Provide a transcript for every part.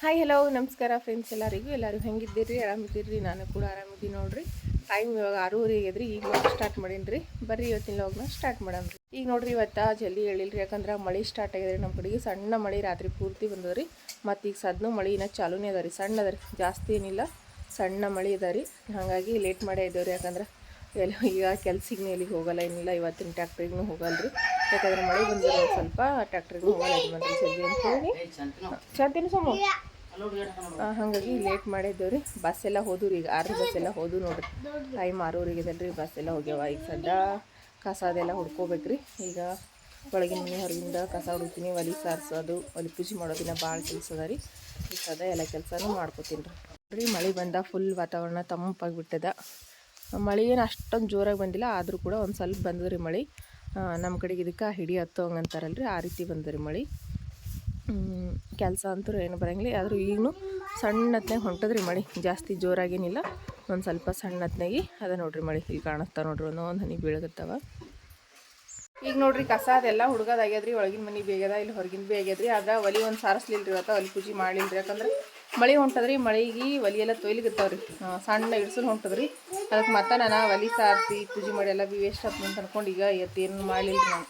Hi hello ನಮಸ್ಕಾರ friends ಎಲ್ಲರಿಗೂ. ಎಲ್ಲರೂ ಹೆಂಗಿದ್ದೀರಿ? ಆರಾಮಿದ್ದೀರಿ? ನಾನು ಕೂಡ ಆರಾಮಿದ್ದೀನಿ ನೋಡ್ರಿ. ಟೈಮ್ ಇವಾಗ ಆರೂವರೆ ರೀ ಈಗ ಸ್ಟಾರ್ಟ್ ಮಾಡೀನಿ ರೀ ಬರ್ರಿ ಇವತ್ತಿನ ವ್ಲಾಗ್ನ ಸ್ಟಾರ್ಟ್ ಮಾಡಮ್ರಿ ಈಗ ನೋಡ್ರಿ ಇವತ್ತು ಜಲ್ದಿ ಹೇಳಿಲ್ರಿ. ಯಾಕಂದ್ರೆ ಮಳೆ ಸ್ಟಾರ್ಟ್ ಆಗಿದ್ರಿ. ನಮ್ಮ ಕಡೆಗೆ ಸಣ್ಣ ಮಳೆ ರಾತ್ರಿ ಪೂರ್ತಿ ಬಂದದ್ರಿ ಮತ್ತು ಈಗ ಸದ್ನು ಮಳೆ ಇನ್ನೂ ಚಾಲೂನೇ ಅದ ರೀ. ಸಣ್ಣ ಅದ ರೀ. ಜಾಸ್ತಿ ಏನಿಲ್ಲ. ಸಣ್ಣ ಮಳೆ ಅದ ರೀ. ಹಾಗಾಗಿ ಲೇಟ್ ಮಾಡೇ ಇದ್ದೇವ್ರಿ. ಯಾಕಂದ್ರೆ ಎಲ್ಲ ಈಗ ಕೆಲ್ಸಿಗೆ ನೀಲಿಗೆ ಹೋಗಲ್ಲ, ಏನಿಲ್ಲ, ಇವತ್ತಿನ ಟ್ಯಾಕ್ಟ್ರಿಗೂ ಹೋಗಲ್ಲ ರೀ ಯಾಕಂದ್ರೆ ಮಳೆ ಬಂದಿರೋ ಸ್ವಲ್ಪ ಟ್ಯಾಕ್ಟ್ರಿಗೂ ಹೋಗಲ್ಲ ಇದು ಮಾತ್ರ ಜಲ್ದಿ ಅಂತ ಹೇಳಿ. ಶಾಂತಿನೂ ಸಮ. ಹಾಗಾಗಿ ಲೇಟ್ ಮಾಡಿದ್ದೇವೆ ರೀ ಬಸ್ ಎಲ್ಲ ಹೋದ್ರು ರೀ ಈಗ, ಆರು ಬಸ್ ಎಲ್ಲ ಹೋದು ನೋಡ್ರಿ. ಟೈಮ್ ಆರೂವರೆಗೆ ಇದಲ್ರಿ ಬಸ್ ಎಲ್ಲ ಹೋಗ್ಯಾವ. ಈಗ ಸದ್ದ ಕಸ ಅದೆಲ್ಲ ಹುಡ್ಕೋಬೇಕ್ರಿ. ಈಗ ಒಳಗಿನ ಮನೆ ಹೊರಗಿಂದ ಕಸ ಹುಡುಕ್ತೀನಿ, ಒಲಿ ಸಾರಿಸೋದು, ಒಲಿ ಪೂಜೆ ಮಾಡೋದಿನ ಭಾಳ ಕೆಲಸ ಅದ ರೀ. ಈಗ ಸದ ಎಲ್ಲ ಕೆಲಸನೂ ಮಾಡ್ಕೋತೀನಿ ರೀ ರೀ ಮಳೆ ಬಂದ ಫುಲ್ ವಾತಾವರಣ ತಂಪಾಗಿಬಿಟ್ಟದ ಮಳೆ ಏನು ಅಷ್ಟೊಂದು ಜೋರಾಗಿ ಬಂದಿಲ್ಲ, ಆದರೂ ಕೂಡ ಒಂದು ಸ್ವಲ್ಪ ಬಂದದ್ರಿ ಮಳೆ. ನಮ್ಮ ಕಡೆಗೆ ಇದಕ್ಕೆ ಹಿಡಿ ಹತ್ತು ರೀ ಆ ರೀತಿ ಬಂದದ್ರಿ ಮಳೆ. ಕೆಲಸ ಅಂತೂ ಏನು ಬರಂಗಿಲ್ಲ, ಆದರೂ ಈಗಲೂ ಸಣ್ಣತ್ನಾಗ ಹೊಂಟದ್ರಿ ಮಳೆ. ಜಾಸ್ತಿ ಜೋರಾಗೇನಿಲ್ಲ, ಒಂದು ಸ್ವಲ್ಪ ಸಣ್ಣತ್ನಾಗಿ ಅದ ನೋಡ್ರಿ ಮಳೆ, ಇಲ್ಲಿ ಕಾಣಿಸ್ತಾ ನೋಡ್ರಿ ಒಂದೊಂದು ಹನಿ ಬೀಳಗತ್ತವ ಈಗ ನೋಡ್ರಿ ಕಸ ಅದೆಲ್ಲ ಹುಡುಗದಾಗ್ಯದ್ರಿ ಒಳಗಿನ ಮನೆ ಬೇಗದ ಇಲ್ಲಿ ಹೊರಗಿನ ಬೇಗದ್ರಿ ಆದ್ರೆ ಒಲಿ ಒಂದು ಸಾರಿಸ್ಲಿಲ್ರಿ ಇವತ್ತು, ಒಲಿ ಪೂಜೆ ಮಾಡಿಲ್ರಿ ಯಾಕಂದ್ರೆ ಮಳೆ ಹೊಂಟದ್ರಿ, ಮಳೆಗೆ ಒಲಿ ಎಲ್ಲ ತೊಯ್ಲಿಗತ್ತವ್ರಿ. ಸಣ್ಣ ಇಡ್ಸಲ್ ಹೊಂಟದ್ರಿ. ಅದಕ್ಕೆ ಮತ್ತೆ ನಾನು ಒಲಿ ಸಾರಿಸಿ, ಪೂಜೆ ಮಾಡಿ ಎಲ್ಲ ಬಿ ವೇಸ್ಟ್ ಆಗ್ತದೆ ಅಂತ ಅನ್ಕೊಂಡು ಈಗ ಏನು ಮಾಡಲಿಲ್ಲ ನಾನು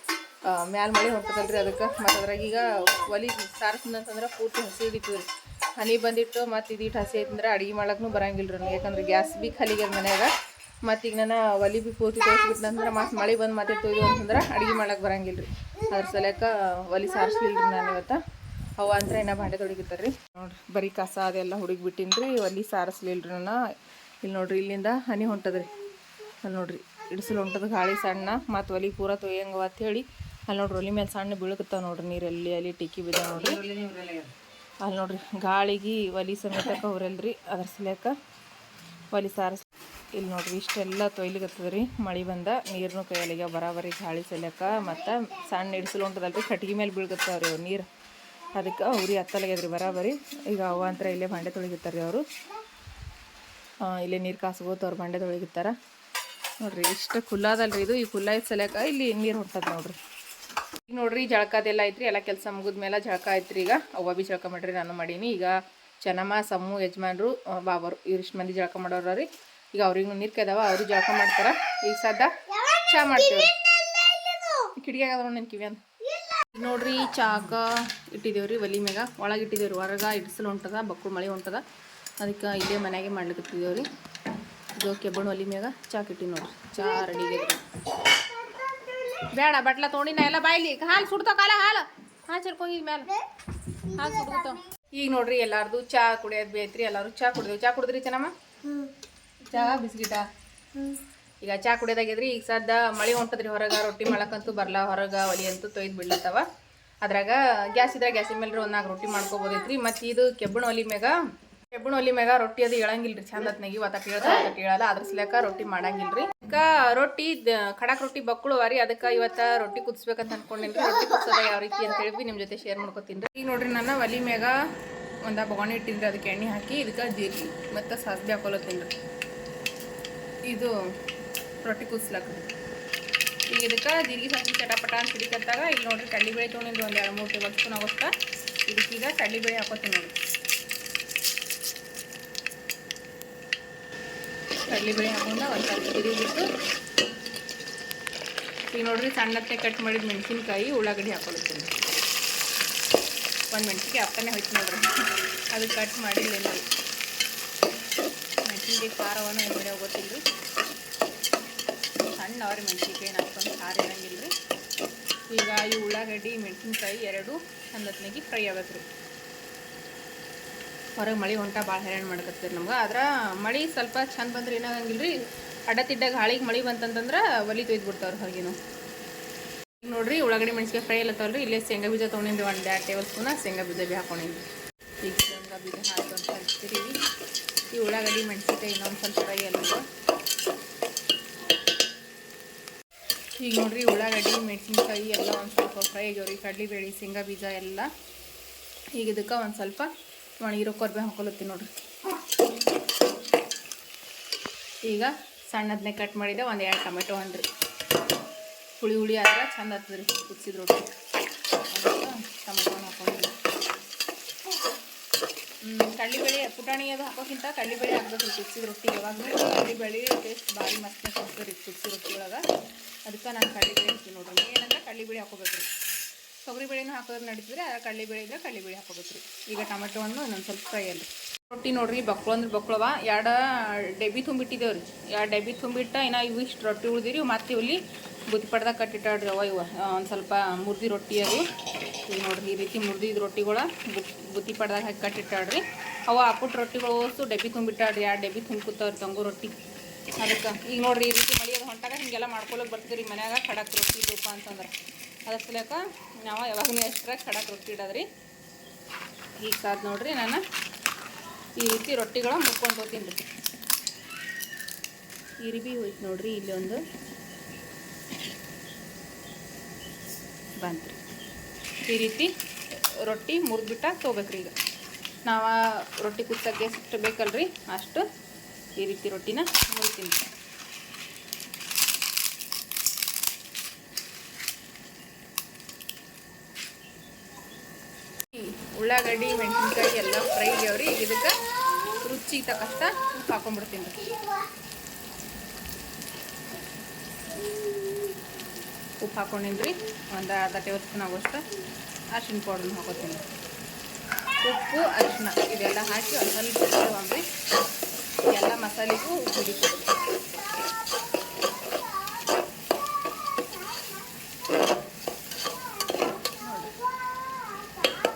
ಮ್ಯಾಲ ಮಳೆ ಹೊಂಟದಲ್ರಿ ಅದಕ್ಕೆ. ಮತ್ತು ಅದ್ರಾಗ ಈಗ ಒಲಿ ಸಾರಿಸಿದಂತಂದ್ರೆ ಪೂರ್ತಿ ಹಸಿ ಹಿಡಿತೀವ್ರಿ ಹನಿ ಬಂದಿಟ್ಟು ಮತ್ತು ಇದಿಟ್ಟು ಹಸಿ ಐತಂದ್ರೆ ಅಡುಗೆ ಮಾಡೋಕ್ಕೂ ಬರಂಗಿಲ್ಲ ರೀ ಯಾಕಂದ್ರೆ ಗ್ಯಾಸ್ ಬಿ ಖಾಲಿಗೆ ಮನ್ಯಾಗ. ಮತ್ತೀಗ ನಾನು ಒಲಿ ಬಿ ಪೂರ್ತಿ ತೋರಿಸ್ಬಿಟ್ಟಂದ್ರೆ ಮತ್ತು ಮಳೆ ಬಂದು ಮತ್ತೆ ತೊಯ್ದು ಅಂತಂದ್ರೆ ಅಡುಗೆ ಮಾಡೋಕ್ಕೆ ಬರಂಗಿಲ್ಲ ರೀ ಅದ್ರ ಸಲಕ ಒಲಿ ಸಾರಿಸ್ಲಿಲ್ಲ ರೀ ನಾನು ಇವತ್ತು. ಅವ ಅಂದ್ರೆ ಏನ ಬಾಂಡೆ ತೊಡಗಿತಾರ್ರಿ ರೀ ನೋಡ್ರಿ, ಬರೀ ಕಸ ಅದೆಲ್ಲ ಹುಡುಗಿ ಬಿಟ್ಟಿನ್ರಿ ಅಲ್ಲಿ ಒಲಿ ನನ್ನ ಇಲ್ಲಿ ನೋಡ್ರಿ, ಇಲ್ಲಿಂದ ಹನಿ ಹೊಂಟದ್ರಿ. ಅಲ್ಲಿ ನೋಡ್ರಿ, ಇಡಿಸಲು ಹೊಂಟದ ಗಾಳಿ ಸಣ್ಣ, ಮತ್ತು ಒಲಿ ಪೂರ ತೊಯ್ಯಂಗವ ಅಂತ ಹೇಳಿ ಅಲ್ಲಿ ನೋಡ್ರಿ, ಒಲಿ ಮೇಲೆ ಸಣ್ಣ ಬೀಳಕತ್ತಾವ ನೋಡ್ರಿ, ನೀರಲ್ಲಿ, ಅಲ್ಲಿ ಟಿಕ್ಕಿ ಬಿದ್ದ ನೋಡ್ರಿ. ಅಲ್ಲಿ ನೋಡ್ರಿ, ಗಾಳಿಗೆ, ಒಲಿ ಸಮೇತಕ ಅವ್ರಲ್ರಿ ಅದ್ರ ಸಲಕ ಒಲಿ ಸಾರಸ್. ಇಲ್ಲಿ ನೋಡ್ರಿ, ಇಷ್ಟೆಲ್ಲ ತೊಯ್ಲಿಗತ್ತದ ರೀ ಮಳೆ ಬಂದ ನೀರನ್ನು ಕೈಯಲ್ಲಿಗೆ ಬರಾಬರಿ ಗಾಳಿ ಸಲಕ ಮತ್ತು ಸಣ್ಣ ಇಡಿಸಲು ಹೊಂಟದಲ್ರಿ ಕಟ್ಗೆ ಮೇಲೆ ಬೀಳ್ಕತ್ತಾವ ರೀ ನೀರು. ಅದಕ್ಕೆ ಅವ್ರಿ ಹತ್ತಲಾಗ್ಯದ್ರಿ ಬರಾಬರಿ. ಈಗ ಅವ ಅಂತರ ಇಲ್ಲೇ ಬಂಡೆ ತೊಳಗಿರ್ತಾರೆ ಅವರು. ಇಲ್ಲೇ ನೀರು ಕಾಸ್ಬೋದು, ಅವ್ರು ಬಂಡೆ ತೊಳಿಗಿರ್ತಾರ ನೋಡ್ರಿ, ಇಷ್ಟು ಕುಲ್ಲಾದಲ್ರಿ ಇದು. ಈ ಖುಲ್ಲ ಸಲಕ ಇಲ್ಲಿ ನೀರು ಹೊಂಟದ ನೋಡ್ರಿ. ಈಗ ನೋಡ್ರಿ ಜಳಕದೆಲ್ಲ ಐತ್ರಿ. ಎಲ್ಲ ಕೆಲಸ ಮುಗಿದ್ಮೇಲೆ ಜಳಕ ಐತ್ರಿ ಈಗ. ಅವ್ವ ಬಿ ಜಳಕ ಮಾಡ್ರಿ, ನಾನು ಮಾಡೀನಿ. ಈಗ ಚೆನ್ನಮ್ಮ ಸಮ್ಮು ಯಜಮಾನ್ರು ಬಾಬರು ಇವ್ರಿಷ್ಟು ಮಂದಿ ಜಳಕ ಮಾಡೋರ ರೀ ಈಗ ಅವ್ರಿಗೆ ನೀರು ಕೈದಾವ, ಅವರು ಜಳಕ ಮಾಡ್ತಾರ. ಈಗ ಸದ್ದ ಚಾ ಮಾಡ್ತೇವ್ರಿ. ಕಿಡಿಗೆ ನನ್ನ ಕಿವಿ ಅಂತ ನೋಡ್ರಿ ಚಾಕ ಇಟ್ಟಿದ್ದೇವ್ರಿ ಒಲಿ ಮ್ಯಾಗ. ಒಳಗೆ ಇಟ್ಟಿದ್ದೇವೆ ರೀ ಹೊರಗೆ ಇಡಿಸಲು ಹೊಂಟದ ಬಕ್ಕಳು ಮಳೆ ಹೊಂಟದ. ಅದಕ್ಕೆ ಇಲ್ಲೇ ಮನೆಯಾಗೆ ಮಾಡ್ಲಿಕ್ಕೆ ಇದು ಕೆಬ್ಬಣ ಒಲಿ ಮ್ಯಾಗ ಚಾಕ್ ಇಟ್ಟಿ ನೋಡ್ರಿ. ಚಾ ರೆಡಿ ಬೇಡ ಬಟ್ಲ ತೋಣಿನ ಎಲ್ಲ ಬಾಯ್ಲಿ. ಹಾಲು ಸುಡ್ತಾವ ಕಾಲ ಹಾಲು. ಹಾಲು ಚರ್ಕೊಂಗಿ ಮ್ಯಾಲ. ಹಾಲು ಸುಡ್ತಾವ ಈಗ ನೋಡ್ರಿ ಎಲ್ಲಾರ್ದು ಚಾ ಕುಡಿಯೋದು ಬೇತ್ರಿ ಎಲ್ಲಾರು ಚಾ ಕುಡಿದೇವು. ಚಾ ಕುಡಿದ್ರಿ ಚೆನ್ನಮ್ಮ ಚಾ ಬಿಸ್ಕಿಟ? ಈಗ ಚಾ ಕುಡಿಯೋದಾಗಿದ್ರಿ ಈಗ ಸದ್ದ ಮಳೆ ಹೊಂಟದ್ರಿ, ಹೊರಗೆ ರೊಟ್ಟಿ ಮಾಡಕ್ಕಂತೂ ಬರಲ್ಲ ಹೊರಗೆ ಒಲಿ ಅಂತೂ ತೊಯ್ದು ಬಿಡ್ಲತ್ತವ. ಅದ್ರಾಗ ಗ್ಯಾಸ್ ಇದ್ರೆ ಗ್ಯಾಸಿನ ಮೇಲೆ ಒಂದು ನಾಲ್ಕು ರೊಟ್ಟಿ ಮಾಡ್ಕೋಬೋದೈತ್ರಿ. ಮತ್ತು ಇದು ಕೆಬ್ಬಣ ಒಲಿ ಮ್ಯಾಗ, ಕೆಬ್ಬಣ ಒಲಿ ಮ್ಯಾಗ ರೊಟ್ಟಿ ಅದು ಹೇಳಂಗಿಲ್ರಿ ಚಂದತ್ನಾಗಿ ಒತ್ತ ಕೇಳ್ತಾ ಹೇಳಲ್ಲ ಅದ್ರ ಸಲಕ ರೊಟ್ಟಿ ಮಾಡಂಗಿಲ್ರಿ. ಈಗ ರೊಟ್ಟಿ ಖಡಕ್ ರೊಟ್ಟಿ ಬಕ್ಕಳು ವಾರಿ ಅದಕ್ಕೆ ಇವತ್ತ ರೊಟ್ಟಿ ಕುದಿಸ್ಬೇಕಂತ ಅನ್ಕೊಂಡಿನ್ರಿ. ರೊಟ್ಟಿ ಕುದಿಸೋದ ಯಾವ ರೀತಿ ಅಂತ ಹೇಳಿ ನಿಮ್ಮ ಜೊತೆ ಶೇರ್ ಮಾಡ್ಕೊತೀನಿ ಈಗ ನೋಡ್ರಿ ನಾನು ಒಲಿ ಮ್ಯಾಗ ಒಂದು ಬೊಗಣಿ ಇಟ್ಟಿದ್ರಿ ಅದಕ್ಕೆ ಎಣ್ಣೆ ಹಾಕಿ, ಇದಕ್ಕೆ ಜೀರಿಗೆ, ಮತ್ತು ಸಾಸಿವೆ ಹಾಕೊಲತ್ತೀನಿ ರೀ. ಇದು ರೊಟ್ಟಿ ಕುದಿಸ್ಲಕ್ಕ ಈಗ ಇದಕ್ಕೆ ಜೀರಿಗೆ ಸ್ವಲ್ಪ ಚಟಪಟ ಅಂತ ಹಿಡಿಕತ್ತಾಗ ಈಗ ನೋಡ್ರಿ ಕಡ್ಲಿಬೇಳೆ ತೊಗೊಂಡಿದ್ದು ಒಂದು ಎರಡು ಮೂರು ಟೇಬಲ್ ಸ್ಪೂನ್ ಆಗೋಸ್ತಾ ಇದಕ್ಕೀಗ ಕಡ್ಲಿಬೇಳೆ ಹಾಕೋತೀನಿ ನೋಡಿ ಕಡ್ಲಿಬೇಳೆ ಹಾಕೊಂಡ ಒಂದು ಸ್ವಲ್ಪ ಬಿಟ್ಟು ಈಗ ನೋಡ್ರಿ ಸಣ್ಣತ್ತೆ ಕಟ್ ಮಾಡಿದ ಮೆಣಸಿನ್ಕಾಯಿ ಉಳ್ಳಾಗಡ್ಡಿ ಹಾಕೊಳ್ತೀನಿ. ಒಂದು ಮೆಣಸಿಗೆ ಅಪ್ಪನೇ ಹೋಯ್ತು ನೋಡ್ರಿ. ಅದು ಕಟ್ ಮಾಡಿಲ್ಲ ಮೆಣಸಿನ್ಕಾಯಿ ಖಾರವನ್ನು ಗೊತ್ತಿಲ್ಲ. ರೀ ಸಣ್ಣ ಅವ್ರಿ ಮೆಣಸಿನ್ಕಾಯಿ ಹಾಕ್ಕೊಂಡು ಖಾರ ಇರಂಗಿಲ್ಲ ಈಗ ಈ ಉಳ್ಳಾಗಡ್ಡಿ, ಮೆಣಸಿನ್ಕಾಯಿ ಎರಡು ಚಂದತ್ನಾಗಿ ಫ್ರೈ ಆಗತ್ತೆ ರೀ. ಹೊರಗೆ ಮಳೆ ಹೊಂಟ ಭಾಳ ಹೈರಾಣ ಮಾಡ್ಕತ್ತೀರಿ ನಮ್ಗೆ. ಆದ್ರೆ ಮಳೆ ಸ್ವಲ್ಪ ಚಂದ ಬಂದ್ರೆ ಏನಾಗಂಗಿಲ್ಲ ರೀ. ಅಡ್ಡ ತಿಡ್ಡ ಗಾಳಿಗೆ ಮಳೆ ಬಂತಂತಂದ್ರೆ ಒಲಿ ತೊಯ್ದು ಬಿಡ್ತಾವ್ರಿ ಹೊರಗಿನ. ಈಗ ನೋಡ್ರಿ ಉಳ್ಳಾಗಡ್ಡಿ ಮೆಣಸಿಗೆ ಫ್ರೈ ಇಲ್ಲತ್ತವ್ರಿ ಇಲ್ಲೇ ಶೇಂಗಾ ಬೀಜ ತೊಗೊಂಡಿದ್ದು ಒಂದು ಎರಡು ಟೇಬಲ್ ಸ್ಪೂನ ಶೇಂಗಾ ಬೀಜ ಬಿ ಹಾಕೊಂಡಿದ್ವಿ ಈಗ ಶೇಂಗಾ ಬೀಜ ಹಾಕಿ ಅಂತ ಈ ಉಳ್ಳಾಗಡ್ಡಿ, ಮೆಣಸಿನ್ಕಾಯಿ ಇನ್ನೊಂದು ಸ್ವಲ್ಪ ಫ್ರೈ ಅಲ್ಲ ಈಗ ನೋಡ್ರಿ ಉಳ್ಳಾಗಡ್ಡಿ, ಮೆಣಸಿನ್ಕಾಯಿ ಎಲ್ಲ ಒಂದು ಸ್ವಲ್ಪ ಫ್ರೈ ಆಗ್ಯಾವ್ರಿ ಕಡಲೆಬೇಳೆ, ಶೇಂಗಾ ಬೀಜ ಎಲ್ಲ. ಈಗ ಇದಕ್ಕೆ ಒಂದು ಸ್ವಲ್ಪ ಒಣಗಿರೋ ಕೊರ್ಬೆ ಹಾಕೊಲತ್ತೀನಿ ನೋಡ್ರಿ. ಈಗ ಸಣ್ಣದನ್ನೇ ಕಟ್ ಮಾಡಿದೆ, ಒಂದು ಎರಡು ಟೊಮೆಟೊ ಹಣ್ರಿ ಹುಳಿ ಹುಳಿ ಆದ್ರೆ ಚಂದ ಆಗ್ತದ್ರಿ, ಕುದಿಸಿದ ರೊಟ್ಟಿ ಅದಕ್ಕೆ ಟೊಮೆಟೊ ಹಾಕೊಂಡ್ರಿ ಕಡ್ಲಿಬೇಳೆ ಪುಟಾಣಿ ಅದು ಹಾಕೋಕ್ಕಿಂತ ಕಡ್ಲಿಬೇಳೆ ಹಾಕ್ಬೇಕು ಕುದಿಸಿದ ರೊಟ್ಟಿ ಯಾವಾಗಲೂ. ಕಡ್ಲಿಬೇಳೆ ಟೇಸ್ಟ್ ಭಾರಿ ಮಸ್ತ್ ಕೊಡ್ತೀರಿ ರೀ ಕುದಿಸಿ ರೊಟ್ಟಿ ಒಳಗೆ. ಅದಕ್ಕೆ ನಾನು ಕಡ್ಲಿಬೇಳೆ ಹಾಕ್ತೀನಿ ನೋಡ್ರಿ. ಏನಂದ್ರೆ ಕಡ್ಲಿಬೇಳೆ ಹಾಕೋಬೇಕು ರೀ. ತೊಗರಿ ಬೇಳೆನೂ ಹಾಕೋದ್ರೆ ನಡೀತಿದ್ರೆ ಆ ಕಡ್ಲಿಬೇಳೆ ಇದ್ರೆ ಕಡ್ಲಿಬೇಳೆ ಹಾಕೋಬೇಕು ರೀ. ಈಗ ಟೊಮೆಟೊ ಹಣ್ಣು ಇನ್ನೊಂದು ಸ್ವಲ್ಪ ಫ್ರೈ ಅಲ್ಲ ರೊಟ್ಟಿ ನೋಡ್ರಿ, ಬಕ್ಳು ಅಂದ್ರೆ ಬಕ್ಳವ ಎರಡು ಡೆಬ್ಬಿ ತುಂಬಿಟ್ಟಿದ್ದೇವೆ ರೀ. ಎರಡು ಡೆಬ್ಬಿ ತುಂಬಿಟ್ಟ ಇನ್ನು ಇವು ಇಷ್ಟು ರೊಟ್ಟಿ ಉಳಿದಿರಿ ಮತ್ತೆ ಇಲ್ಲಿ ಬುತ್ತಿ ಪಡ್ದಾಗ ಕಟ್ಟಿಟ್ಟಾಡ್ರಿ ಅವ ಇವ. ಒಂದು ಸ್ವಲ್ಪ ಮುರ್ದಿ ರೊಟ್ಟಿ ಅದು. ಈಗ ನೋಡ್ರಿ. ಈ ರೀತಿ ಮುರ್ದಿದ ರೊಟ್ಟಿಗಳ ಬುತ್ತಿ ಪಡ್ದಾಗ ಹಾಕಿ ಕಟ್ಟಿಟ್ಟಾಡ್ರಿ ಅವ ಅಪ್ಪುಟ್ ರೊಟ್ಟಿಗಳು ಓಸು ಡಬ್ಬಿ ತುಂಬಿಟ್ಟಾಡ್ರಿ ಎರಡು ಡಬ್ಬಿ ತುಂಬ್ಕೊತಾವ್ರಿ ತಂಗು ರೊಟ್ಟಿ. ಅದಕ್ಕೆ ಈಗ ನೋಡಿರಿ ಈ ರೀತಿ ಮಳಿ ಅದು ಹೊಂಟಾಗ ಹಿಂಗೆಲ್ಲ ಮಾಡ್ಕೊಳಕ್ಕೆ ಬರ್ತದೆ ರೀ ಮನ್ಯಾಗ ಖಡಕ್ ರೊಟ್ಟಿ ತುಪ್ಪ ಅಂತಂದ್ರೆ. ಅದ್ರ ಸಲಕ ನಾವು ಯಾವಾಗಲೂ ಎಕ್ಸ್ಟ್ರಾ ಖಡಕ್ ರೊಟ್ಟಿ ಇಡೋದ್ರಿ. ಈಗ ಸಾದ್ ನೋಡಿರಿ ನಾನು ಈ ರೀತಿ ರೊಟ್ಟಿಗಳ ಮುಕ್ಕೊಂಡು ಹೋಗ್ತೀನಿ ರೀ. ಇರಿಬಿ ಹೋಯ್ತು ನೋಡ್ರಿ ಇಲ್ಲಿ ಒಂದು. ಬಂತ್ರಿ. ಈ ರೀತಿ ರೊಟ್ಟಿ ಮುರಿದ್ಬಿಟ್ಟ ತೊಗೋಬೇಕ್ರಿ ಈಗ. ನಾವು ರೊಟ್ಟಿ ಕುದಿಸೋಕ್ಕೆ ಎಷ್ಟು ಬೇಕಲ್ರಿ? ಅಷ್ಟು ಈ ರೀತಿ ರೊಟ್ಟಿನ ಮುರಿತೀನಿ. ಉಳ್ಳಾಗಡ್ಡಿ, ಮೆಣಸಿನ್ಕಾಯಿ ಎಲ್ಲ ಫ್ರೈ ಈಗ ಇದಕ್ಕೆ ರುಚಿ ತಕ್ಕಷ್ಟ ಹಾಕೊಂಡ್ಬಿಡ್ತೀನಿ. ಉಪ್ಪು ಹಾಕೊಂಡಿನ್ರಿ ಒಂದು ಅರ್ಧ ಟೇಬಲ್ ಸ್ಪೂನ್ ಆಗೋಷ್ಟು ಅರ್ಶಿನ ಪೌಡ್ರನ್ನ ಹಾಕೋತೀನಿ. ಉಪ್ಪು, ಅರಿಶಿನ ಇದೆಲ್ಲ ಹಾಕಿ ಒಂದು ಸ್ವಲ್ಪ ತಗೊಂಡ್ರಿ ಎಲ್ಲ ಮಸಾಲೆಗೂ ಉಪ್ಪು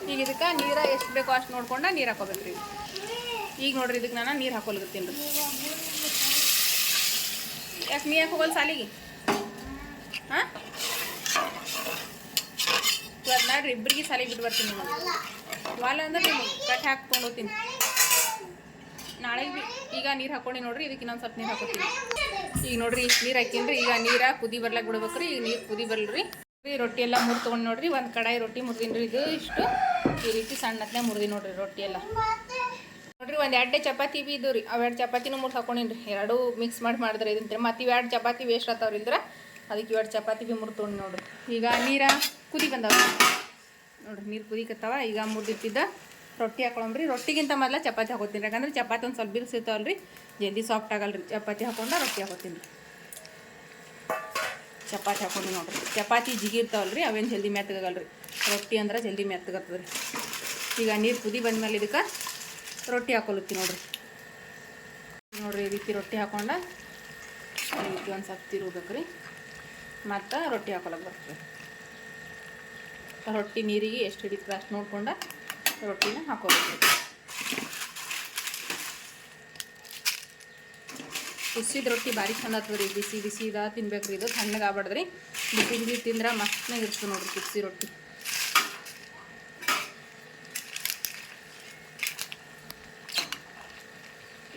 ಈಗ ಇದಕ್ಕೆ ನೀರ ಎಷ್ಟು ಬೇಕೋ ಅಷ್ಟು ನೋಡ್ಕೊಂಡು ನೀರು ಹಾಕೋಬೇಕ್ರಿ ಈಗ ನೋಡ್ರಿ ಇದಕ್ಕೆ ನಾನು ನೀರು ಹಾಕೊಲ್ಗತ್ತೀನಿ ರೀ. ಯಾಕೆ ನೀರು ಹೋಗಲ್ಲ ಸಾಲಿಗೆ? ಹಾಂ? ಇವತ್ತು ನಾಡ್ರಿ ಇಬ್ಬರಿಗೆ ಸಾಲಿಗೆ ಬಿಟ್ಟು ಬರ್ತೀನಿ ನಿಮಗೆ ವಾಲ ಅಂದ್ರೆ ಕಟ್ ಹಾಕ್ಕೊಂಡು ಹೋಗ್ತೀನಿ. ನಾಳೆ ಈಗ ನೀರು ಹಾಕೊಂಡು ನೋಡ್ರಿ ಇದಕ್ಕೆ ಇನ್ನೊಂದು ಸ್ವಲ್ಪ ನೀರು ಹಾಕೋತೀನಿ. ಈಗ ನೋಡ್ರಿ ನೀರು ಹಾಕಿನ್ರಿ, ಈಗ ನೀರ ಕುದಿ ಬರ್ಲಾಕ್ ಬಿಡ್ಬೇಕ್ರಿ, ಈಗ ನೀರು ಕುದಿ ಬರ್ಲ್ರಿ. ರೊಟ್ಟಿ ಎಲ್ಲ ಮುರ್ ತೊಗೊಂಡು ನೋಡ್ರಿ, ಒಂದು ಕಡಾಯಿ ರೊಟ್ಟಿ ಮುರಿದಿನ್ರಿ ಇದು ಇಷ್ಟು. ಈ ರೀತಿ ಸಣ್ಣತ್ನೇ ಮುರಿದಿ ನೋಡ್ರಿ ರೊಟ್ಟಿ ಎಲ್ಲ. ನೋಡ್ರಿ, ಒಂದು ಎರಡೇ ಚಪಾತಿ ಬಿ ಇದ್ದು ರೀ ಅವೆರಡು ಚಪಾತಿನೂ ಮುರ್ದು ಹಾಕೊಂಡಿನ್ರಿ. ಎರಡು ಮಿಕ್ಸ್ ಮಾಡಿ ಮಾಡಿದ್ರೆ ಇದಂತ್ರಿ ಮತ್ತೆ ಇವೆರಡು ಚಪಾತಿ ವೇಸ್ಟ್ ಆತಾವ್ರಿ ಇಲ್ದ್ರ ಅದಕ್ಕೆ ಇವಾಗ ಚಪಾತಿ ಬಿ ಮುರ್ದು ತೊಗೊಂಡು ನೋಡ್ರಿ ಈಗ ನೀರ ಕುದಿ ಬಂದವ. ನೋಡ್ರಿ ನೀರು ಕುದಿಕತ್ತಾವ. ಈಗ ಮುರಿದಿಟ್ಟಿದ್ದ ರೊಟ್ಟಿ ಹಾಕೊಳಂಬ್ರಿ ರೊಟ್ಟಿಗಿಂತ ಮೊದಲ ಚಪಾತಿ ಹಾಕೋತೀನಿ. ಯಾಕಂದ್ರೆ ಚಪಾತಿ ಒಂದು ಸ್ವಲ್ಪ ಬಿರ್ಸಿರ್ತಾವಲ್ರಿ ಜಲ್ದಿ ಸಾಫ್ಟ್ ಆಗಲ್ರಿ. ಚಪಾತಿ ಹಾಕೊಂಡ ರೊಟ್ಟಿ ಹಾಕೋತೀನಿ. ಚಪಾತಿ ಹಾಕೊಂಡು ನೋಡ್ರಿ. ಚಪಾತಿ ಜಿಗಿರ್ತಾವಲ್ರಿ ಅವೇನು ಜಲ್ದಿ ಮೆತ್ತಗಾಗಲ್ರಿ ರೊಟ್ಟಿ ಅಂದ್ರೆ ಜಲ್ದಿ ಮೆತ್ತಗತ್ತದ ರೀ ಈಗ ನೀರು ಕುದಿ ಬಂದ್ಮೇಲೆ ಇದಕ್ಕೆ ರೊಟ್ಟಿ ಹಾಕೊಲತ್ತಿ ನೋಡ್ರಿ. ನೋಡ್ರಿ ಈ ರೀತಿ ರೊಟ್ಟಿ ಹಾಕೊಂಡ ಈ ರೀತಿ ಒಂದು ಸ್ವಲ್ಪ ತಿರುಗ್ಬೇಕು ರೀ ಮತ್ತು ರೊಟ್ಟಿ ಹಾಕೊಳಕ್ಕೆ ಬರ್ತದೆ. ರೊಟ್ಟಿ ನೀರಿಗೆ ಎಷ್ಟು ಹಿಡಿತದೆ ಅಷ್ಟು ನೋಡ್ಕೊಂಡು ರೊಟ್ಟಿನ ಹಾಕೋಬೇಕು. ಕುಸಿದ ರೊಟ್ಟಿ ಭಾರಿ ಚಂದ ಆಗ್ತದೆ ರೀ. ಬಿಸಿ ಇದ ತಿನ್ಬೇಕು ರೀ. ಇದು ತಣ್ಣಗೆ ಆಗ್ಬಾರ್ದ್ರಿ. ಬಿಸಿ ಬಿಸಿ ತಿಂದ್ರೆ ಮಸ್ತ್ನಾಗ ಇರ್ತದೆ ನೋಡ್ರಿ ಕುಸಿ ರೊಟ್ಟಿ.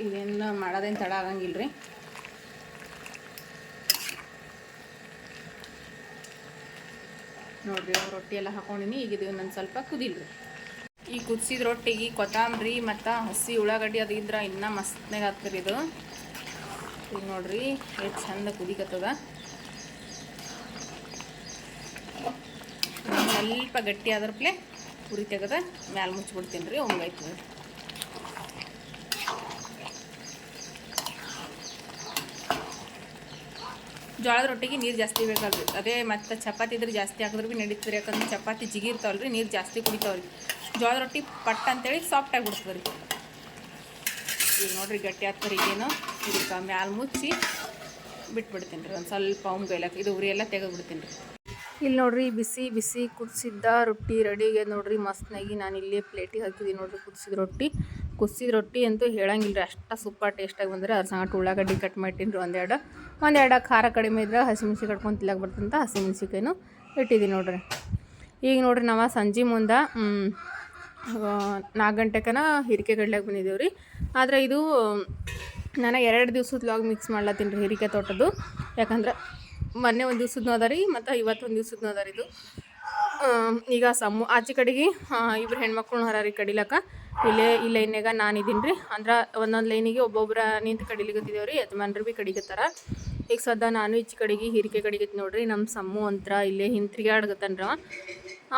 ಇದೇನು ಮಾಡೋದೇನು ತಡ ಆಗಂಗಿಲ್ಲ ರೀ ನೋಡ್ರಿ ರೊಟ್ಟಿ ಎಲ್ಲ ಹಾಕೊಂಡಿನಿ, ಈಗ ಇದು ನಾನು ಸ್ವಲ್ಪ ಕುದಿಲ್ರಿ. ಈ ಕುದಿಸಿದ ರೊಟ್ಟಿಗೆ ಕೊತ್ತಂಬರಿ ಮತ್ತು ಹಸಿ ಉಳ್ಳಾಗಡ್ಡಿ ಅದು ಇದ್ರೆ ಇನ್ನೂ ಮಸ್ತ್ನಾಗ ಆಗ್ತದೆ ಇದು. ಈಗ ನೋಡ್ರಿ, ಎಷ್ಟು ಚಂದ ಕುದಿಕತ್ತದ. ಸ್ವಲ್ಪ ಗಟ್ಟಿ ಆದ್ರಪ್ಲೆ ಉರಿ ತೆಗೆದ ಮ್ಯಾಲ ಮುಚ್ಚಿಬಿಡ್ತೀನಿ ರೀ ಒಮ್ಗಾಯ್ತದೆ ಜೋಳದ ರೊಟ್ಟಿಗೆ ನೀರು ಜಾಸ್ತಿ ಬೇಕಲ್ರಿ ಅದೇ ಮತ್ತು ಚಪಾತಿ ಇದ್ರೆ ಜಾಸ್ತಿ ಹಾಕಿದ್ರೆ ಭೀ ನಡೀತದೆ, ಯಾಕಂದ್ರೆ ಚಪಾತಿ ಜಿಗಿರ್ತಾವಲ್ರಿ ನೀರು ಜಾಸ್ತಿ ಕುಡಿತಾವ್ರಿ ಜೋಳದ ರೊಟ್ಟಿ ಪಟ್ ಅಂತೇಳಿ ಸಾಫ್ಟ್ ಆಗಿಬಿಡ್ತದೆ ರೀ ಈಗ ನೋಡ್ರಿ ಗಟ್ಟಿ ಆಗ್ತಾರೆ ಈಗೇನು. ಇದಕ್ಕೆ ಮ್ಯಾಲ ಮುಚ್ಚಿ ಬಿಟ್ಬಿಡ್ತೀನಿ ರೀ ಒಂದು ಸ್ವಲ್ಪ ಅವ್ನು ಬೇಲಕ್ಕೆ ಇದು ಉರಿ ಎಲ್ಲ ತೆಗೆದ್ಬಿಡ್ತೀನಿ ರೀ ಇಲ್ಲಿ ನೋಡ್ರಿ ಬಿಸಿ ಬಿಸಿ ಕುದಿಸಿದ್ದ ರೊಟ್ಟಿ ರೆಡಿ ಆಗ್ಯದ ನೋಡ್ರಿ ಮಸ್ತ್ನಾಗಿ ನಾನು ಇಲ್ಲೇ ಪ್ಲೇಟಿಗೆ ಹಾಕಿದ್ದೀನಿ ನೋಡ್ರಿ ಕುದಿಸಿದ ರೊಟ್ಟಿ. ಕುದಿಸಿದ ರೊಟ್ಟಿ ಅಂತೂ ಹೇಳಂಗಿಲ್ಲ ರೀ ಅಷ್ಟು ಸೂಪರ್ ಟೇಸ್ಟಾಗಿ ಬಂದ್ರೆ ಅದ್ರ ಸಂಗಟ ಉಳ್ಳಾಗಡ್ಡಿ ಕಟ್ ಮಾಡಿಟ್ಟಿನಿ ರೀ ಒಂದೆರಡು. ಒಂದೆರಡು ಖಾರ ಕಡಿಮೆ ಇದ್ರೆ ಹಸಿಮೆಣ್ಸಿ ಕಟ್ಕೊಂಡು ತಿಲ್ಲಕ್ಕೆ ಬರ್ತಂತ ಹಸಿಮೆಣ್ಸಿಕಾಯಿನೂ ಇಟ್ಟಿದ್ದೀನಿ ನೋಡ್ರಿ. ಈಗ ನೋಡ್ರಿ ನಾವು ಸಂಜೆ ಮುಂದೆ ನಾಲ್ಕು ಗಂಟೆಕನ ಹಿರಿಕೆ ಗಡ್ಲಾಗ ಬಂದಿದ್ದೇವೆ ರೀ. ಆದರೆ ಇದು, ನಾನು ಎರಡು ದಿವ್ಸದ ಲಾಗ್ ಮಿಕ್ಸ್ ಮಾಡ್ಲತ್ತೀನಿ ರೀ ಹಿರಿಕೆ ತೋಟದ್ದು. ಯಾಕಂದ್ರೆ ಮೊನ್ನೆ ಒಂದು ದಿವ್ಸದ್ದು ಅದ ರೀ, ಮತ್ತು ಇವತ್ತೊಂದು ದಿವ್ಸದ್ದು ಅದ ರೀ ಇದು. ಈಗ ಸಮ್ಮು ಆಚೆ ಕಡೆಗೆ ಇಬ್ಬರು ಹೆಣ್ಮಕ್ಳು ಹರ ರೀ ಕಡಿಲಕ್ಕ. ಇಲ್ಲೇ ಈ ಲೈನ್ಯಾಗ ನಾನು ಇದ್ದೀನಿ ರೀ. ಅಂದ್ರೆ ಒಂದೊಂದು ಲೈನಿಗೆ ಒಬ್ಬೊಬ್ರ ನಿಂತು ಕಡಿಲಿಗತ್ತಿದ್ದೇವೆ ರೀ ಯಜಮಾನ್ರು ಭೀ ಕಡಿಗತ್ತಾರ ಈಗ ಸದ್ಯ ನಾನು ಈಚೆ ಕಡೆಗೆ, ಹೀರಿಕೆ ಕಡಿಗೈತಿ ನೋಡ್ರಿ ನಮ್ಮ ಸಮ್ಮು ಅಂತ್ರ ಇಲ್ಲೇ ಹಿಂತ್ರಿಗಾಡ್ಗತ್ತನ್ರವ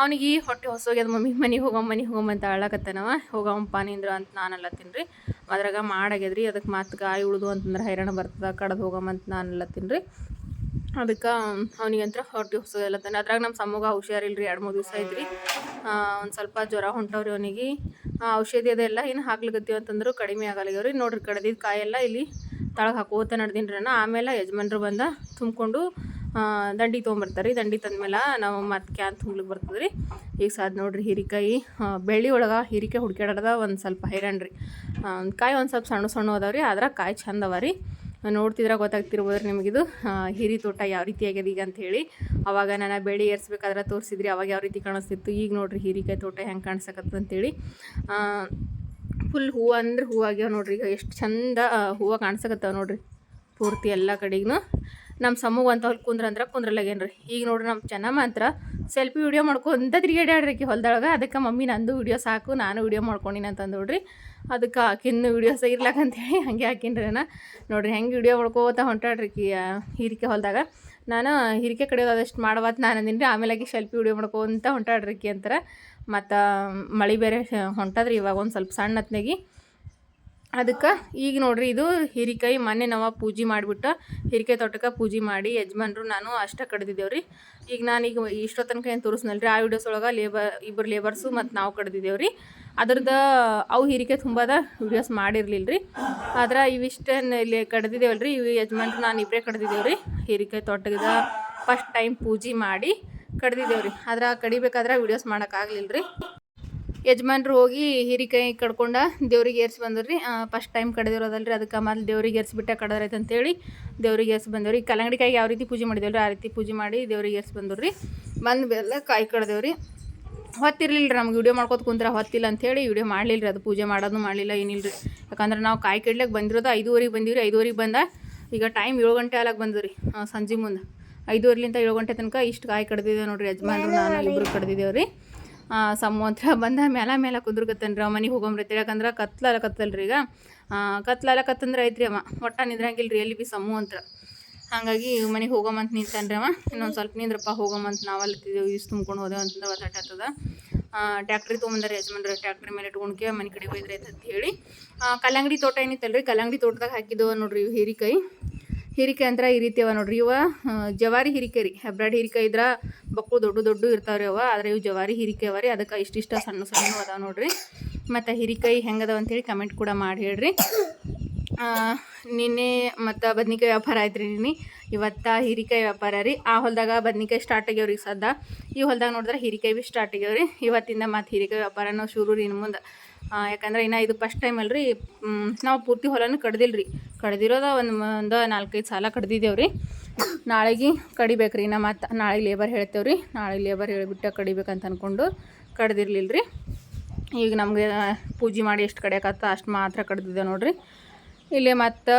ಅವನಿಗೆ ಹೊಟ್ಟೆ ಹೊಸೋಗ್ಯದ, ಮಮ್ಮಿ ಮನೆಗೆ ಹೋಗೋ ಮನೆಗೆ ಹೋಗೋ ಅಂತ ಅಳಕತ್ತಾನವ ಹೋಗಮ್ಮಪ್ಪ ನಿಂದ್ರ ಅಂತ ನಾನು ಅಲ್ಲತ್ತೀನಿ ರೀ. ಅದ್ರಾಗ ಮಾಡಾಗ್ಯದ್ರಿ ಅದಕ್ಕೆ ಮತ್ತು ಗಾಯಿ ಉಳ್ದು ಅಂತಂದ್ರೆ ಹೈರಾಣ ಬರ್ತದ, ಕಡ್ದು ಹೋಗಮ್ಮ ಅಂತ ನಾನು ಅಲ್ಲತ್ತೀನಿ ರೀ. ಅದಕ್ಕೆ ಅವನಿಗಂತ್ರ ಹೊಟ್ಟೆ ಹೊಸದಲ್ಲತ್ತಾನೆ ಅದ್ರಾಗ ನಮ್ಮ ಸಮ್ಮಗ ರೀ ಎರಡು ಮೂರು ದಿವಸ ಐತ್ರಿ ಒಂದು ಸ್ವಲ್ಪ ಜ್ವರ ಹೊಂಟವ್ರಿ ಅವನಿಗೆ. ಔಷಧಿ ಅದೆಲ್ಲ ಏನು ಹಾಕ್ಲಿಕತ್ತೀವಿ ಅಂತಂದ್ರು ಕಡಿಮೆ ಆಗಲಿಗವ್ರಿ ನೋಡ್ರಿ ಕಡ್ದಿದ್ದು ಕಾಯೆಲ್ಲ ಇಲ್ಲಿ ತಳಗೆ ಹಾಕೋತ ನಡ್ದೀನಿ ರೀ ಆಮೇಲೆ ಯಜಮಾನ್ರು ಬಂದ ತುಂಬಿಕೊಂಡು ದಂಡಿ ತೊಗೊಂಬರ್ತಾರೆ. ರೀ ದಂಡಿ ತಂದ್ಮೇಲೆ ನಾವು ಮತ್ತೆ ಕ್ಯಾನ್ ತುಂಬ್ಲಿಕ್ಕೆ ಬರ್ತದೆ ರೀ ಈಗ ಸಾದ್ ನೋಡ್ರಿ ಹೀರಿಕಾಯಿ ಬೆಳ್ಳಿ ಒಳಗೆ ಹೀರಿಕಾಯಿ ಹುಡ್ಕ್ಯಾಡದ ಒಂದು ಸ್ವಲ್ಪ ಹೈರಾಣ್ರಿ. ಕಾಯಿ ಒಂದು ಸ್ವಲ್ಪ ಸಣ್ಣ ಸಣ್ಣ ಅದಾವ ರೀ ಆದ್ರೆ ಕಾಯಿ ಚಂದ ರೀ. ನೋಡ್ತಿದ್ರೆ ಗೊತ್ತಾಗ್ತಿರ್ಬೋದು ನಿಮಗಿದು ಹಿರಿ ತೋಟ ಯಾವ ರೀತಿ ಆಗ್ಯದ ಈಗ ಅಂತ ಹೇಳಿ. ಅವಾಗ ನಾನು ಬೆಳೆ ಏರ್ಸ್ಬೇಕಾದ್ರೆ ತೋರಿಸಿದ್ರಿ, ಅವಾಗ ಯಾವ ರೀತಿ ಕಾಣಿಸ್ತಿತ್ತು, ಈಗ ನೋಡ್ರಿ ಹೀರಿಕಾಯಿ ತೋಟ ಹೆಂಗೆ ಕಾಣಿಸಕತ್ತದ ಅಂತೇಳಿ ಫುಲ್ ಹೂವು ಅಂದ್ರೆ ಹೂವು ಆಗ್ಯಾವ ನೋಡ್ರಿ, ಈಗ ಎಷ್ಟು ಚಂದ ಹೂವು ಕಾಣಿಸಕತ್ತಾವ ನೋಡ್ರಿ. ಪೂರ್ತಿ ಎಲ್ಲ ಕಡೆಗೂ ನಮ್ಮ ಸಮ್ಮಗ ಅಂತ ಹೊಲ್ ಕುಂದ್ರ ಅಂದ್ರೆ ಕುಂದ್ರಲ್ಲಾಗೇನ್ರಿ ಈಗ ನೋಡ್ರಿ ನಮ್ಮ ಚೆನ್ನ ಮಾತ್ರ ಸೆಲ್ಫಿ ವಿಡಿಯೋ ಮಾಡ್ಕೊಂತ ತಿರುಗಾಡ್ಯಾಡ್ರಿ ಹೊಲ್ದೊಳಗೆ. ಅದಕ್ಕೆ ಮಮ್ಮಿ ನಂದು ವಿಡಿಯೋ ಸಾಕು, ನಾನು ವಿಡಿಯೋ ಮಾಡ್ಕೊಂಡಿನಿ ಅಂತ ನೋಡ್ರಿ. ಅದಕ್ಕೆ ಆಕಿನ್ನು ಇರ್ಲಾಕ ಅಂತೇಳಿ ಹಂಗೆ ಹಾಕಿನ್ರಿ ನಾ ನೋಡ್ರಿ ಹೆಂಗೆ ವೀಡಿಯೋ ಮಾಡ್ಕೋತ ಹೊಂಟಾಡ್ರಿ ಕಿ ಹೀರಿಕೆ ಹೊಲ್ದಾಗ. ನಾನು ಹೀರಿಕೆ ಕಡೆ ಅದಷ್ಟು ಮಾಡವತ್ತು ನಾನು ಅಂದಿನಿ ರೀ ಆಮೇಲೆ ಆಕಿ ಸೆಲ್ಫಿ ವಿಡಿಯೋ ಮಾಡ್ಕೊಂತ ಹೊಂಟಾಡ್ರಿ ಕಿ ಅಂತಾರೆ. ಮತ್ತು ಮಳೆ ಬೇರೆ ಹೊಂಟದ್ರಿ ಇವಾಗ ಒಂದು ಸ್ವಲ್ಪ ಸಣ್ಣ ಅದಕ್ಕೆ ಈಗ ನೋಡ್ರಿ ಇದು ಹಿರಿಕಾಯಿ ಮೊನ್ನೆ ನಾವು ಪೂಜೆ ಮಾಡಿಬಿಟ್ಟು ಹಿರಿಕಾಯಿ ತೋಟಕ್ಕೆ ಪೂಜೆ ಮಾಡಿ ಯಜಮಾನ್ರು ನಾನು ಅಷ್ಟ ಕಡ್ದಿದ್ದೇವ್ರಿ. ಈಗ ನಾನು ಈಗ ಇಷ್ಟೋ ತನಕ ಏನು ತೋರಿಸ್ನಲ್ಲ ರೀ ಆ ವಿಡಿಯೋಸ್ ಒಳಗೆ ಲೇಬರ್ ಇಬ್ಬರು ಲೇಬರ್ಸು ಮತ್ತು ನಾವು ಕಡ್ದಿದ್ದೇವ್ರಿ. ಅದ್ರದ್ದು ಅವು ಹಿರಿಕೆ ತುಂಬದ ವಿಡಿಯೋಸ್ ಮಾಡಿರಲಿಲ್ಲ ರೀ ಆದ್ರೆ ಇವಿಷ್ಟೇನು ಇಲ್ಲಿ ರೀ ಇವು ಯಜಮಾನ್ರು ನಾನು ಇಬ್ಬರೇ ಕಡ್ದಿದ್ದೇವ್ರಿ. ಹಿರಿಕಾಯಿ ತೋಟದ ಫಸ್ಟ್ ಟೈಮ್ ಪೂಜೆ ಮಾಡಿ ಕಡ್ದಿದ್ದೇವ್ರಿ. ಆದ್ರೆ ಕಡಿಬೇಕಾದ್ರೆ ವಿಡಿಯೋಸ್ ಮಾಡೋಕ್ಕಾಗಲಿಲ್ಲ ರೀ ಯಜಮಾನ್ರು ಹೋಗಿ ಹಿರಿಕಾಯಿ ಕಡ್ಕೊಂಡು ದೇವ್ರಿಗೆ ಏರ್ಸಿ ಬಂದ್ರಿ. ಫಸ್ಟ್ ಟೈಮ್ ಕಡ್ದಿರೋದಲ್ರಿ, ಅದಕ್ಕೆ ಮೊದ್ಲು ದೇವ್ರಿಗೆ ಏರ್ಸಿಬಿಟ್ಟೆ ಕಡದ್ರೈತೆ ಅಂತೇಳಿ ದೇವ್ರಿಗೆ ಏರ್ಸಿ ಬಂದವ್ರಿ. ಕಲ್ಲಂಗಡಿ ಕಾಯಿ ಯಾವ ರೀತಿ ಪೂಜೆ ಮಾಡಿದೇವ್ರಿ, ಆ ರೀತಿ ಪೂಜೆ ಮಾಡಿ ದೇವ್ರಿಗೆ ಏರ್ಸಿ ಬಂದವ್ರಿ ಬಂದು ಬೆಲ್ಲ ಕಾಯಿ ಕಡ್ದೇವ್ರಿ. ಹೊತ್ತಿರಲಿಲ್ಲ ರೀ ನಮ್ಗೆ ವಿಡಿಯೋ ಮಾಡ್ಕೊತ ಕುಂತ್ರ ಹೊತ್ತಿಲ್ಲ ಅಂತೇಳಿ ವಿಡಿಯೋ ಮಾಡಲಿಲ್ಲ ರೀ ಅದು ಪೂಜೆ ಮಾಡೋದು ಮಾಡಲಿಲ್ಲ ಏನಿಲ್ಲ ರೀ ಯಾಕಂದ್ರೆ ನಾವು ಕಾಯಿ ಕಡ್ಲಿಕ್ಕೆ ಬಂದಿರೋದು ಐದುವರೆಗೆ ಬಂದೀವಿ ಐದುವರೆಗೆ ಬಂದ ಈಗ ಟೈಮ್ ಏಳು ಗಂಟೆ ಆಲಕ್ಕೆ ಬಂದ್ರಿ ಸಂಜೆ ಮುಂದೆ. ಐದುವರೆಲಿಂದ ಏಳು ಗಂಟೆ ತನಕ ಇಷ್ಟು ಕಾಯಿ ಕಡ್ದಿದ್ದೇವೆ ನೋಡ್ರಿ ಯಜಮಾನ್ರು, ನಾನು ಇಬ್ಬರು ಕಡ್ದಿದ್ದೇವೆ ರೀ ಅಂತ ಬಂದ ಮೇಲೆ ಮೇಲೆ ಕುದುರ್ಗತ್ತೇನ್ರಿ ಅವ ಮನೆಗೆ ಹೋಗಂಬ್ರಿ ಯಾಕಂದ್ರೆ ಕತ್ಲಲ್ಲ ಕತ್ತಲ್ರಿ ಈಗ. ಕತ್ಲಲ್ಲ ಕತ್ತಂದ್ರೆ ಐತ್ರಿ ಅವ. ಒಟ್ಟ ನಿದ್ರಂಗಿಲ್ಲ ರೀ ಎಲ್ಲಿ ಬಿ ಸಮ್ಮು ಅಂತ. ಹಾಗಾಗಿ ಮನೆಗೆ ಹೋಗಮಂತ ನಿಂತಾನ್ರಿ ಅವ. ಇನ್ನೊಂದು ಸ್ವಲ್ಪ ನಿಂದ್ರಪ್ಪ ಹೋಗಮಂತ ನಾವಲ್ಲಿ ಈಸ್ ತುಂಬ್ಕೊಂಡು ಹೋದೆವು ಅಂತಂದ್ರೆ ಒತ್ತಾಟದ ಟ್ಯಾಕ್ಟ್ರಿ ತೊಗೊಂಬಂದಾರೆ ಯಜಮಾನ್ರ, ಟ್ಯಾಕ್ಟ್ರಿ ಮೇಲೆ ಇಟ್ಕೊಂಡ್ಕೆ ಮನೆ ಕಡೆ ಹೋಯ್ದ್ರಿ ಅಂತ ಹೇಳಿ. ಕಲ್ಲಂಗಡಿ ತೋಟ ಏನಿತ್ತಲ್ರಿ? ಕಲ್ಲಂಗಡಿ ತೋಟದಾಗ ಹಾಕಿದ್ದವ ನೋಡ್ರಿ ಹೀರಿಕಾಯಿ. ಹೀರಿಕಾಯಿ ಅಂದ್ರೆ ಈ ರೀತಿ ಅವ ನೋಡ್ರಿ. ಇವ ಜವಾರಿ ಹೀರಿಕಾಯಿ ರೀ. ಹೆಬ್ರಾಡ್ ಹೀರಿಕಾಯಿ ಇದ್ರ ಬಕ್ಕು ದೊಡ್ಡ ದೊಡ್ಡ ಇರ್ತಾವ್ರಿ ಅವ, ಆದ್ರೆ ಇವು ಜವಾರಿ ಹೀರಿಕಾಯಿ ಅವ ರೀ. ಅದಕ್ಕೆ ಇಷ್ಟಿಷ್ಟ ಸಣ್ಣ ಸಣ್ಣ ಅದಾವ ನೋಡ್ರಿ. ಮತ್ತು ಹೀರಿಕಾಯಿ ಅಂತ ಅಂತೇಳಿ ಕಮೆಂಟ್ ಕೂಡ ಮಾಡಿ ಹೇಳ್ರಿ. ನಿನ್ನೆ ಮತ್ತು ಬದ್ನಿಕಾಯಿ ವ್ಯಾಪಾರ ಆಯ್ತು ರೀ ನಿನ್ನೆ. ಇವತ್ತು ಹೀರಿಕಾಯಿ ವ್ಯಾಪಾರ ರೀ. ಆ ಹೊಲದಾಗ ಬದ್ನಿಕಾಯಿ ಸ್ಟಾರ್ಟ್ ಆಗ್ಯಾವ್ರಿ ಸದ್ದ. ಈ ಹೊಲದಾಗ ನೋಡಿದ್ರೆ ಹೀರಿಕಾಯಿ ಭೀ ಸ್ಟಾರ್ಟ್ ಆಗ್ಯಾವ್ರಿ. ಇವತ್ತಿಂದ ಮತ್ತು ಹೀರಿಕಾಯಿ ವ್ಯಾಪಾರನೂ ಶುರು ರೀ ಇನ್ನು ಮುಂದೆ. ಯಾಕಂದ್ರೆ ಇನ್ನು ಇದು ಫಸ್ಟ್ ಟೈಮ್ ಅಲ್ರಿ ನಾವು ಪೂರ್ತಿ ಹೊಲನೂ ಕಡ್ದಿಲ್ಲ ರೀ ಕಡ್ದಿರೋದ ಒಂದು ಒಂದು ನಾಲ್ಕೈದು ಸಾಲ ಕಡ್ದಿದ್ದೇವೆ ರೀ ನಾಳೆಗೆ ಕಡಿಬೇಕು ರೀ ಮತ್ತು ನಾಳೆ ಲೇಬರ್ ಹೇಳ್ತೇವೆ ರೀ ನಾಳೆ ಲೇಬರ್ ಹೇಳಿಬಿಟ್ಟು ಕಡಿಬೇಕಂತ ಅಂದ್ಕೊಂಡು ಕಡ್ದಿರ್ಲಿಲ್ಲ ರೀ ಈಗ ನಮಗೆ ಪೂಜೆ ಮಾಡಿ ಎಷ್ಟು ಕಡಿಯಕತ್ತ ಅಷ್ಟು ಮಾತ್ರ ಕಡ್ದಿದ್ದೆ ನೋಡ್ರಿ. ಇಲ್ಲಿ ಮತ್ತು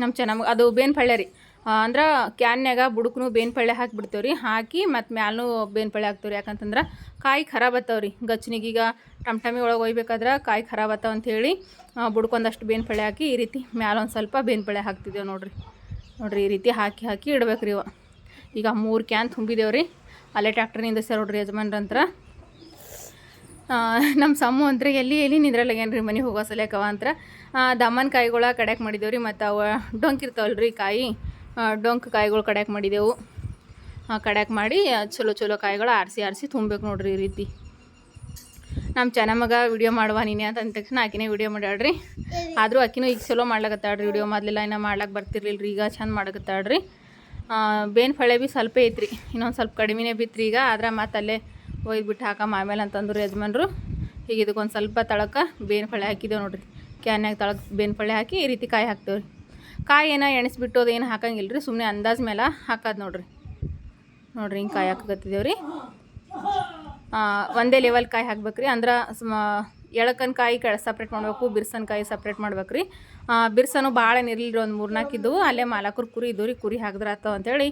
ನಮ್ಮ ಚೆನ್ನಮ್ಮ, ಅದು ಬೇನ್ ಪಳ್ಳೆ ರೀ. ಅಂದ್ರೆ ಕ್ಯಾನ್ಯಾಗ ಬುಡುಕ್ನು ಬೇನ್ ಪಳ್ಳೆ ಹಾಕಿಬಿಡ್ತೇವೆ ರೀ ಹಾಕಿ ಮತ್ತು ಮ್ಯಾಲೂ ಬೇನ್ ಪಳ್ಳೆ ಹಾಕ್ತೇವೆ ರೀ ಯಾಕಂತಂದ್ರೆ ಕಾಯಿ ಖರಾಬ್ ಆತಾವ ರೀ ಟಮ್ ಟಮ್ಟಮಿ ಒಳಗೆ ಒಯ್ಬೇಕಾದ್ರೆ ಕಾಯಿ ಖರಾಬ್ ಆತಾವ ಅಂಥೇಳಿ ಬುಡ್ಕೊಂದಷ್ಟು ಬೇನ್ ಪಳ್ಳೆ ಹಾಕಿ ಈ ರೀತಿ ಮ್ಯಾಲೊಂದು ಸ್ವಲ್ಪ ಬೇನ್ ಪಳ್ಳೆ ಹಾಕ್ತಿದ್ದೇವೆ ನೋಡಿರಿ. ನೋಡಿರಿ ಈ ರೀತಿ ಹಾಕಿ ಹಾಕಿ ಇಡ್ಬೇಕು ರೀ ಇವ. ಈಗ ಮೂರು ಕ್ಯಾನ್ ತುಂಬಿದೇವೆ ರೀ ಅಲ್ಲೇ ಟ್ಯಾಕ್ಟ್ರಿನಿಂದ ಸರ್ ನೋಡ್ರಿ ಯಜಮಾನ್ರಂತ್ರ ನಮ್ಮ ಸಮ್ಮು ಅಂದ್ರೆ ಎಲ್ಲಿ ಎಲ್ಲಿ ನಿಂದ್ರಲ್ಲಾಗೇನು ರೀ ಮನೆ ಹೋಗೋ ಸಲಕವ ಅಂತ ದಮ್ಮನ ಕಾಯಿಗಳ ಕಡ್ಯಾಕ್ ಮಾಡಿದೇವ್ರಿ ಮತ್ತು ಅವ ಡೊಂಕಿರ್ತಾವಲ್ಲ ರೀ ಕಾಯಿ. ಡೊಂಕ್ ಕಾಯಿಗಳು ಕಡ್ಯಾಕ್ ಮಾಡಿದೆವು. ಕಡ್ಯಾಕ್ ಮಾಡಿ ಚಲೋ ಚಲೋ ಕಾಯಿಗಳು ಆರಿಸಿ ಆರಿಸಿ ತುಂಬಬೇಕು ನೋಡ್ರಿ ಈ ರೀತಿ. ನಮ್ಮ ಚೆನ್ನಮ್ಮಗ ವಿಡಿಯೋ ಮಾಡುವ ನೀನೆ ಅಂತ ಅಂದ ತಕ್ಷಣ ಆಕಿನೇ ವಿಡಿಯೋ ಮಾಡ್ಯಾಳ್ರಿ. ಆದರೂ ಆಕಿನೂ ಈಗ ಚಲೋ ಮಾಡ್ಲಕತ್ತಾಳ್ರಿ ವಿಡಿಯೋ ಮೊದಲೆಲ್ಲ, ಇನ್ನೂ ಮಾಡ್ಲಕ್ಕೆ ಬರ್ತಿರ್ಲಿಲ್ಲ ರೀ ಈಗ ಚಂದ ಮಾಡಕತ್ತಾಳ್ರಿ ಬೇನ್ ಫಳೆ ಭೀ ಸ್ವಲ್ಪ ಐತ್ರಿ, ಇನ್ನೊಂದು ಸ್ವಲ್ಪ ಕಡಿಮೆನೇ ಬಿತ್ತು ಈಗ, ಆದ್ರೆ ಮತ್ತೆ ಅಲ್ಲೇ ಒಯ್ದುಬಿಟ್ಟು ಹಾಕಮ್ಮ ಆಮೇಲೆ ಅಂತಂದ್ರು ಯಜಮಾನ್ರು. ಈಗ ಇದಕ್ಕೊಂದು ಸ್ವಲ್ಪ ತಳಕ ಬೇನ್ ಫಳೆ ಹಾಕಿದ್ದೇವೆ ನೋಡ್ರಿ. ಕ್ಯಾನ್ಯಾಗ ತಳಕ್ಕೆ ಬೇನ್ ಫಳೆ ಹಾಕಿ ಈ ರೀತಿ ಕಾಯಿ ಹಾಕ್ತೇವೆ ರೀ ಕಾಯಿ ಏನೋ ಎಣಿಸ್ಬಿಟ್ಟು ಅದೇನು ಹಾಕಂಗಿಲ್ಲ ರೀ ಸುಮ್ಮನೆ ಅಂದಾಜ್ ಮೇಲೆ ಹಾಕೋದು ನೋಡ್ರಿ. ನೋಡ್ರಿ ಹಿಂಗೆ ಕಾಯಿ ಹಾಕಕತ್ತಿದ್ದೇವೆ ರೀ ಒಂದೇ ಲೆವೆಲ್ ಕಾಯಿ ಹಾಕ್ಬೇಕ್ರಿ. ಅಂದ್ರೆ ಸ್ಮ ಎಳಕನ್ ಕಾಯಿ ಕೆಳ ಸಪ್ರೇಟ್ ಮಾಡಬೇಕು, ಬಿರ್ಸನ್ ಕಾಯಿ ಸಪ್ರೇಟ್ ಮಾಡ್ಬೇಕು ರೀ ಬಿರ್ಸನು ಭಾಳ ಏನಿರಲಿಲ್ಲ ರೀ ಒಂದು ಮೂರ್ನಾಲ್ಕು ಇದ್ದವು ಅಲ್ಲೇ ಮಾಲಕರು ಕುರಿ ಇದ್ದವು ರೀ ಕುರಿ ಹಾಕಿದ್ರೆ ಆತವ ಅಂತೇಳಿ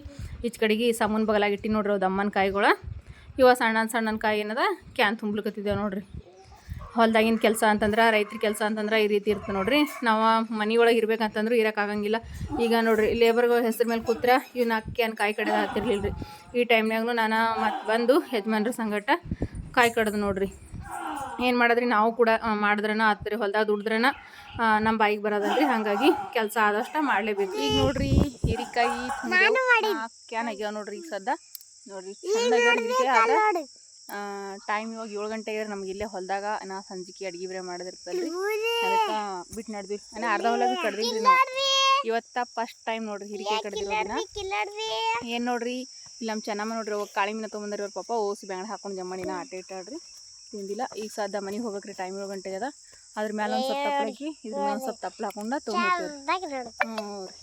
ಈಚ್ ಕಡೆಗೆ ಸಮೂನ್ ಬಗಲಾಗಿಟ್ಟು ನೋಡ್ರಿ ಅವು ಅಮ್ಮನ ಕಾಯಿಗಳು. ಇವ ಸಣ್ಣ ಸಣ್ಣ ಕಾಯಿ ಏನದ? ಕ್ಯಾನ್ ತುಂಬ್ಲಿಕತ್ತಿದ್ದೇವೆ ನೋಡ್ರಿ. ಹೊಲ್ದಾಗಿನ ಕೆಲಸ ಅಂತಂದ್ರೆ ರೈತ್ರ ಕೆಲಸ ಅಂತಂದ್ರೆ ಈ ರೀತಿ ಇರ್ತದೆ ನೋಡ್ರಿ. ನಾವು ಮನೆಯೊಳಗೆ ಇರ್ಬೇಕಂತಂದ್ರೆ ಇರೋಕ್ಕಾಗಂಗಿಲ್ಲ ಈಗ ನೋಡ್ರಿ ಲೇಬರ್ಗಳ ಹೆಸ್ರ ಮೇಲೆ ಕೂತ್ರ ಇವ್ನ ಅಕ್ಕಿ ಕಾಯಿ ಕಡೆ ಹಾಕಿರ್ಲಿಲ್ಲ ರೀ ಈ ಟೈಮ್ನಾಗೂ ನಾನು ಮತ್ತೆ ಬಂದು ಯಜಮಾನ್ರ ಸಂಗಟ ಕಾಯಿ ಕಡ್ದು ನೋಡ್ರಿ. ಏನು ಮಾಡಿದ್ರಿ ನಾವು ಕೂಡ ಮಾಡಿದ್ರನ ಹತ್ತಿರ ಹೊಲ್ದಾಗ ದುಡಿದ್ರನ ನಮ್ಮ ಬಾಯಿಗೆ ಬರೋದಲ್ರಿ. ಹಾಗಾಗಿ ಕೆಲಸ ಆದಷ್ಟು ಮಾಡಲೇಬೇಕು. ಈಗ ನೋಡ್ರಿ ಹೀರಿಕಾಯಿ ಕ್ಯಾನ್ ಆಗ್ಯಾವ ನೋಡ್ರಿ ಈಗ ಸದ್ದ. ನೋಡ್ರಿ ಚಂದ ಹೀರಿಕಾಯಿ ಟೈಮ್ ಇವಾಗ ಏಳು ಗಂಟೆ ಇದ್ರೆ ನಮ್ಗೆ ಇಲ್ಲೇ ಹೊಲ್ದಾಗ ನಾ ಸಂಜಿಕೆ ಅಡ್ಗೆ ಬೇರೆ ಮಾಡೋದಿರ್ತಲ್ರಿ ಅದಕ್ಕೆ ಬಿಟ್ಟು ನಡೆದ್ವಿ. ನಾ ಅರ್ಧ ಹೊಲ ಕಡ್ದಿಲ್ರಿ ನಾವು. ಇವತ್ತ ಫಸ್ಟ್ ಟೈಮ್ ನೋಡ್ರಿ ಹಿರಿಕೆ ಕಡ್ದಿರೋದನ್ನ ಏನು ನೋಡ್ರಿ ಇಲ್ಲಿ ನಮ್ಮ ಚೆನ್ನಮ್ಮ ನೋಡ್ರಿ ಅವಾಗ ಕಾಳಿ ಮೀನ ತೊಗೊಂಬಂದ್ರಿ ಅವ್ರ ಪಾಪ ಓಸಿ ಬ್ಯಾಂಗ್ಳ ಹಾಕೊಂಡು ಜಮ್ಮನಿನ ಆಟ ಇಟ್ಟಾಡ್ರಿ ತಿಂದಿಲ್ಲ. ಈಗ ಸದ್ದ ಮನೆಗೆ ಹೋಗ್ಬೇಕ್ರಿ ಟೈಮ್ ಏಳು ಗಂಟೆಗೆ ಅದ. ಅದ್ರ ಮೇಲೆ ಒಂದು ಸ್ವಲ್ಪ ತಪ್ಪಲ ಹಾಕಿ ಇದ್ರ ಮೇಲೆ ಒಂದು ಸ್ವಲ್ಪ ತಪ್ಪಲ ಹಾಕೊಂಡು ತೊಗೊಂಡ್ರಿ ಹ್ಞೂ ರೀ